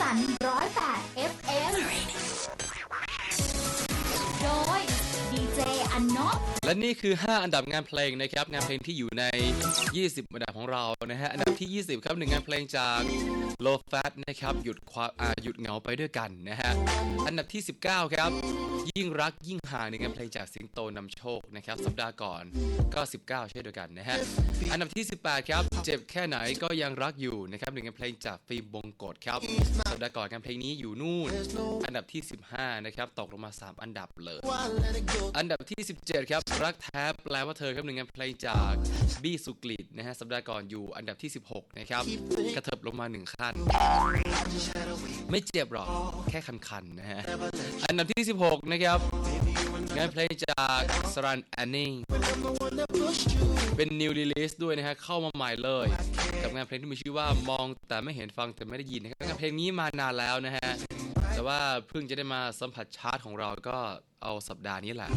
สันร้อยแปด FM โดยดีเจอันนบและนี่คือ 5 อันดับงานเพลงนะครับ งานเพลงที่อยู่ใน 20 อันดับของเรานะฮะ อันดับที่ 20 ครับหนึ่งงานเพลงจาก Low Fat นะครับหยุดความอาหยุดเหงาไปด้วยกันนะฮะอันดับที่ 19 ครับ ยิ่งรักยิ่งห่างในงานเพลงจากสิงโตนำโชคนะครับสัปดาห์ก่อนก็19เช่นเดียวกันนะฮะอันดับที่ 18 ครับ เจ็บแค่ไหนก็ยังรักอยู่นะครับหนึ่งงานเพลงจากฟิล์มบงกฎครับสัปดาห์ก่อนงานเพลงนี้อยู่นู่น อันดับที่ 15นะครับตกลงมา 3 อันดับเลย อันดับที่ 17 ครับ รักแท้แปลว่าเธอครับหนึ่งงานเพลงจากบี้สุกลิตนะฮะสัปดาห์ก่อนอยู่อันดับที่ 16นะครับกระเถิบลงมาหนึ่งขั้น ไม่เจ็บหรอก แค่คันๆนะฮะ อันดับที่ 16 นะครับงานเพลงจากสรันแอนนิงเป็น new release ด้วยนะฮะ เข้ามาใหม่เลย กับงานเพลงที่มีชื่อว่ามองแต่ไม่เห็นฟังแต่ไม่ได้ยินนะครับงานเพลงนี้มานานแล้วนะฮะ แต่ว่าเพิ่งจะได้มาสัมผัสชาร์ตของเราก็เอาสัปดาห์นี้แหละ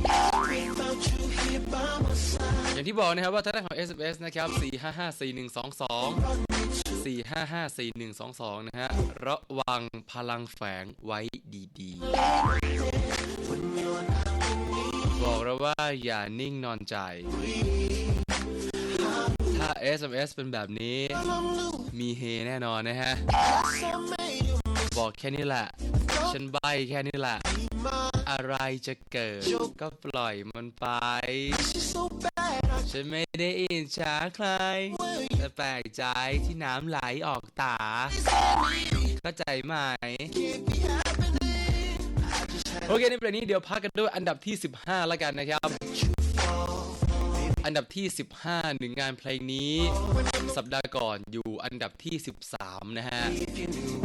อย่างที่บอกนะครับว่าถ้าได้ของ SMS นะครับ 4554122 4554122นะฮะ ระวังพลังแฝงไว้ดีๆ บอกเราว่าอย่านิ่งนอนใจ ถ้า SMS เป็นแบบนี้ มีเฮแน่นอนนะฮะ บอกแค่นี้แหละ ฉันใบแค่นี้แหละ อะไรจะเกิด ก็ปล่อยมันไป ฉันไม่ได้อิจฉาใคร แต่แปลกใจที่น้ำไหลออกตา เข้าใจไหม โอเคในประเด็นนี้เดี๋ยวพักกันด้วยอันดับที่ 15 แล้วกันนะครับ อันดับที่ 15 หนึ่งงานเพลงนี้ สัปดาห์ก่อนอยู่อันดับที่ 13 นะฮะ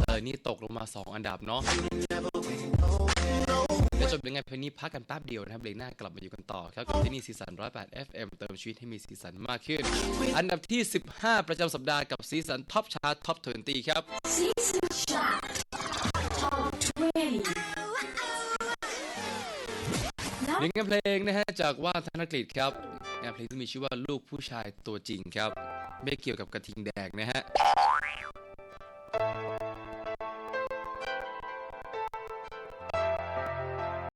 เออ นี่ตกลงมา 2 อันดับเนาะ เดี๋ยวจบยังไงเพลงนี้พักกันแป๊บเดียวนะครับเบรกหน้ากลับมาอยู่กันต่อครับกับที่นี่ซีสัน108 FM เติมชีวิตให้มีสีสันมากขึ้น อันดับที่ 15 ประจำสัปดาห์กับซีสันท็อปชาร์ตท็อป20ครับ Season Chart Top 20หนึ่งงานเพลงนะฮะจากว่านธนกฤษครับงานเพลงที่มีชื่อว่าลูกผู้ชายตัวจริงครับ ไม่เกี่ยวกับกระทิงแดงนะฮะ